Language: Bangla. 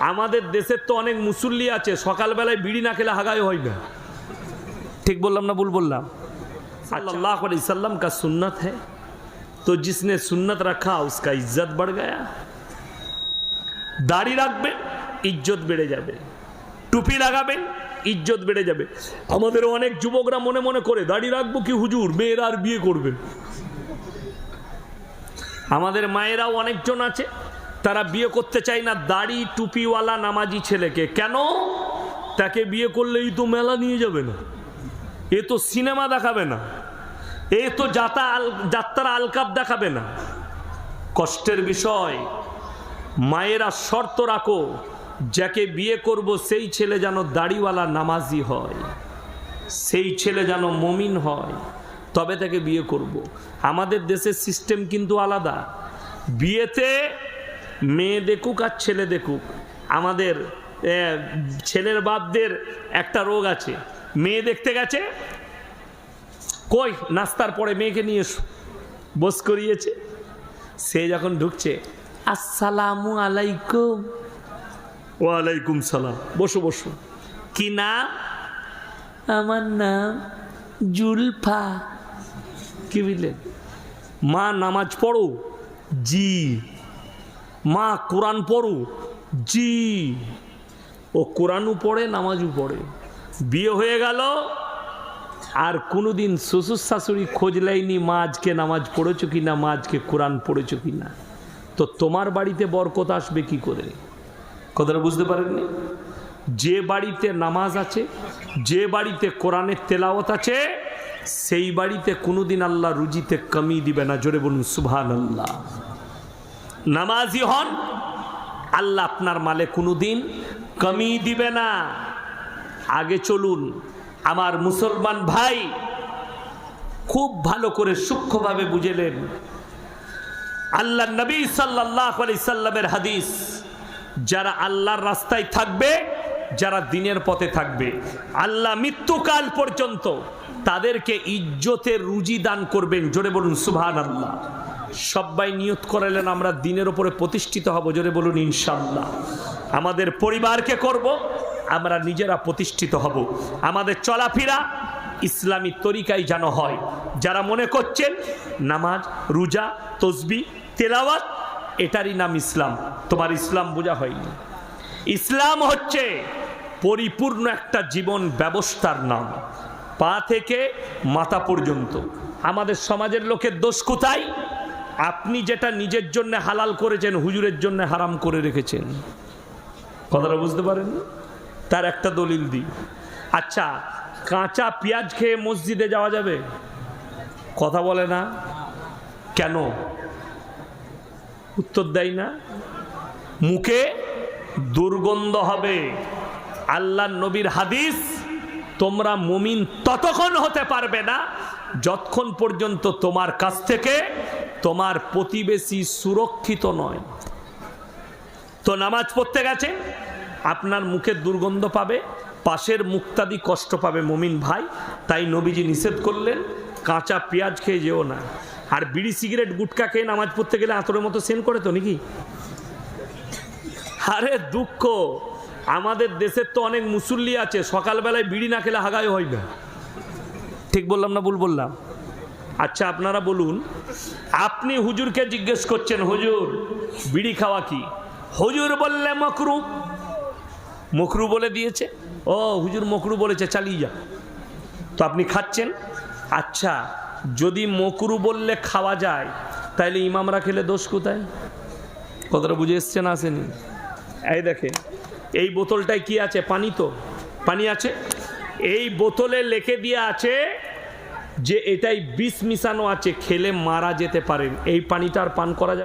আমাদের দেশের তো অনেক মুসল্লি আছে সকালবেলায় বিড়ি না খেলে হাগায় হয় না। ঠিক বললাম না ভুল বললাম? আচ্ছা। আল্লাহ সাল্লাম কা সুন্নত হ্যাঁ তো জিসনে সুন্নত রাখা উসকা ইজ্জত বড় গায়া। দাড়ি রাখবেন ইজ্জত বেড়ে যাবে। টুপি লাগাবেন ইজ্জত বেড়ে যাবে। আমাদের অনেক যুবকরা মনে মনে করে দাড়ি রাখব কি হুজুর? মেয়েরা আর বিয়ে করবে। আমাদের মায়েরাও অনেকজন আছে। তারা বিয়ে করতে চায় না, দাড়ি, টুপিওয়ালা, নামাজি ছেলেকে। কেন? তাকে বিয়ে করলেই তো মেলা নিয়ে যাবে না। এ তো সিনেমা দেখাবে না। এ তো যাতা আল যাত্রা আলকাপ দেখাবে না। কষ্টের বিষয়, মায়েরা শর্ত রাখো, যাকে বিয়ে করব সেই ছেলে যেন দাড়িওয়ালা, নামাজি হয়। সেই ছেলে যেন মমিন হয়, তবে তাকে বিয়ে করব। আমাদের দেশের সিস্টেম কিন্তু আলাদা। বিয়েতে মেয়ে দেখুক আর ছেলে দেখুক আমাদের ছেলের বাপদের একটা রোগ আছে। মেয়ে দেখতে গেছে কই? নাস্তার পরে মেয়েকে নিয়ে এসো। বস করিয়েছে। সে যখন ঢুকছে আসসালামু আলাইকুম। ওয়ালাইকুম সালাম। বসো বসো। কি নাম? আমার নাম জুলফা। কি বুঝলেন মা নামাজ পড়ো? জি। মা কোরআন পড়ু, জি। ও কোরআনও পড়ে, নামাজও পড়ে। বিয়ে হয়ে গেল, আর কোনোদিন শ্বশুর শাশুড়ি খোঁজ লাইনি মা আজকে নামাজ পড়েছো কি না, মা আজকে কোরআন পড়েছো কি না। তো তোমার বাড়িতে বরকত আসবে কি করে? কথাটা বুঝতে পারেননি? যে বাড়িতে নামাজ আছে, যে বাড়িতে কোরআনের তেলাওয়াত আছে, সেই বাড়িতে কোনোদিন আল্লাহ রুজিতে কমি দিবে না। জোরে বলুন সুভান আল্লাহ নামাজি হন, আল্লাহ আপনার মালে কোনো দিন কমি দিবে না। আগে চলুন, আমার মুসলমান ভাই খুব ভালো করে সূক্ষ্মভাবে বুঝেলেন। আল্লাহ নবী সাল্লাহ সাল্লামের হাদিস, যারা আল্লাহর রাস্তায় থাকবে, যারা দিনের পথে থাকবে, আল্লাহ মৃত্যুকাল পর্যন্ত তাদেরকে ইজ্জতের রুজি দান করবেন। জোরে বলুন সুভান আল্লাহ সবাই নিয়ত করালেন আমরা দিনের ওপরে প্রতিষ্ঠিত হব, জোরে বলুন ইনশাল্লাহ আমাদের পরিবারকে করব, আমরা নিজেরা প্রতিষ্ঠিত হব। আমাদের চলাফেরা ইসলামী তরিকায় যেন হয়। যারা মনে করছেন, নামাজ, রোজা, তসবি, তেলাওয়াত, এটারই নাম ইসলাম। তোমার ইসলাম বোঝা হয়নি। ইসলাম হচ্ছে পরিপূর্ণ একটা জীবন ব্যবস্থার নাম। পা থেকে মাথা পর্যন্ত। আমাদের সমাজের লোকের দোষ কোথায়? আপনি যেটা নিজের জন্য হালাল করেছেন, হুজুরের জন্য হারাম করে রেখেছেন। কথাটা বুঝতে পারেন তার একটা দলিল দিই। আচ্ছা কাঁচা পেঁয়াজ খেয়ে মসজিদে যাওয়া যাবে? কথা বলে না? কেন? উত্তর দেয় না। মুখে দুর্গন্ধ হবে। আল্লাহ নবীর হাদিস তোমরা মুমিন ততক্ষণ হতে পারবে না, যতক্ষণ পর্যন্ত তোমার কাছ থেকে তোমার প্রতিবেশী সুরক্ষিত নয়। তো নামাজ পড়তে গেছে, আপনার মুখের দুর্গন্ধ পাবে, পাশের মুক্তাদি কষ্ট পাবে মমিন ভাই, তাই নবীজি নিষেধ করলেন, কাঁচা পেঁয়াজ খেয়ে যেও না। আর বিড়ি, সিগারেট, গুটকা খেয়ে নামাজ পড়তে গেলে আতরের মতো সেন করে তো নাকি? আরে দুঃখ, আমাদের দেশের তো অনেক মুসল্লি আছে, সকালবেলায় বিড়ি না খেলে হাগায় হয় না। ঠিক বললাম না ভুল বললাম? আচ্ছা আপনারা বলুন, আপনি হুজুরকে জিজ্ঞেস করছেন, হুজুর, বিড়ি খাওয়া কি? হুজুর বললে মকরু মকরু বলে দিয়েছে? ও, হুজুর মকরু বলেছে, চালিয়ে যা তো আপনি খাচ্ছেন? আচ্ছা যদি মকরু বললে খাওয়া যায়, তাইলে ইমামরা খেলে দোষ কোথায়? কতটা বুঝে এসছেন, আসেনি? এই দেখে এই বোতলটায় কি আছে? পানি তো? পানি আছে? এই বোতলে লেখে দিয়ে আছে যে এটাই বিষ মিশানো আছে, খেলে মারা যেতে পারেন। এই পানিটা আর পান করা যাবে